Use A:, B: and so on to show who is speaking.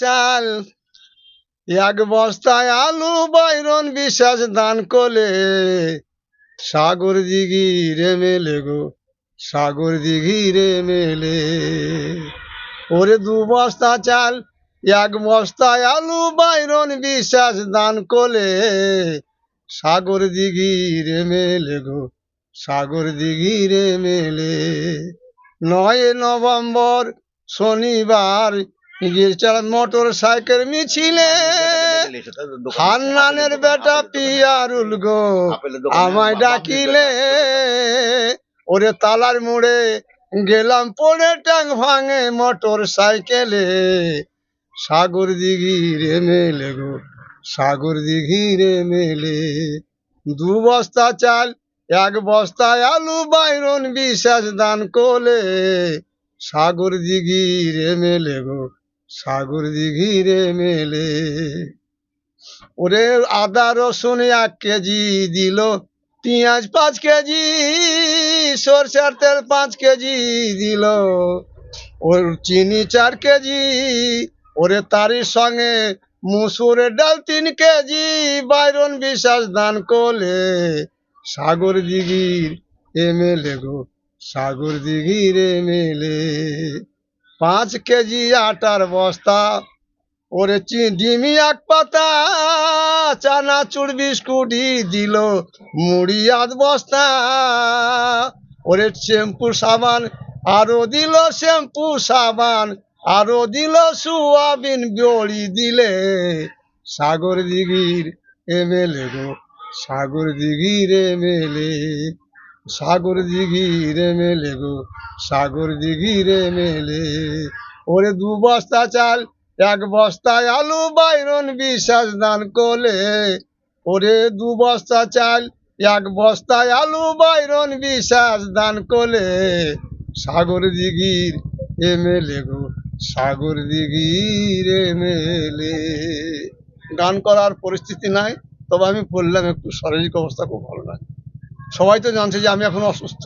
A: চাল। এক বস্তায় আলু বাইরন বিশ্বাস দান করলে সাগর দিঘি রে মেলে গো, সাগর দিঘি রে মেলে। ওরে দু বস্তা চাল, এক বস্তায় আলু বাইরন বিশ্বাস দান করলে সাগর দিঘি রে মেলে গো, সাগর দিঘি রে মেলে। নয় নভেম্বর শনিবার গিয়েছিলাম মোটর সাইকেল মিছিলে, হান্নানের বেটা পিয়ারুল গো, আমায় ডাকিলে। ওরে তালার মুড়ে গেলাম, পড়ে ট্যাং ভাঙে মোটর সাইকেলে। সাগর দিঘি রে মেলে গো, সাগর দিঘি রে মেলে। দু বস্তা চাল, এক বস্তায় আলু বাইরন বিশ্বাস দান কোলে। সাগর দিঘি রে মেলে গো সাগর দিঘি রে মেলে। ওরে আদা রসুন এক কেজি দিল, পেঁয়াজ পাঁচ কেজি, সরষের তেল পাঁচ কেজি দিল। ওর চিনি চার কেজি, ওরে তারই সঙ্গে মুসুরের ডাল তিন কেজি, বাইরন বিশ্বাস দান করলে সাগর দিঘির এমএলএ গো, সাগর দিঘির এমএলএ। পাঁচ কেজি আটার বস্তা, ওরে চি ডিমি এক পাতা চানাচুর বিস্কুটই দিল মুড়ি আধ বস্তা। ওরে শ্যাম্পু সাবান, আরও দিল শ্যাম্পু সাবান, আরও দিল সুয়াবিন বড়ি দিলে। সাগর দিঘির এমএলএ গো, সাগর দিঘির এমএলএ সাগর দিঘির এমএলএ গো, সাগর দিঘির এমএলএ ওরে দু বস্তা চাল, এক বস্তায় আলু বাইরন বিশ্বাস দান করলে। ওরে দু বস্তা চাল, এক বস্তায় আলু বাইরন বিশ্বাস দান করলে। সাগর দিঘির এমএলএ গো, সাগর দিঘির এমএলএ গান করার পরিস্থিতি নাই, তবে আমি বললাম একটু শারীরিক অবস্থা খুব ভালো নাই সবাই তো জানছে যে আমি এখন অসুস্থ।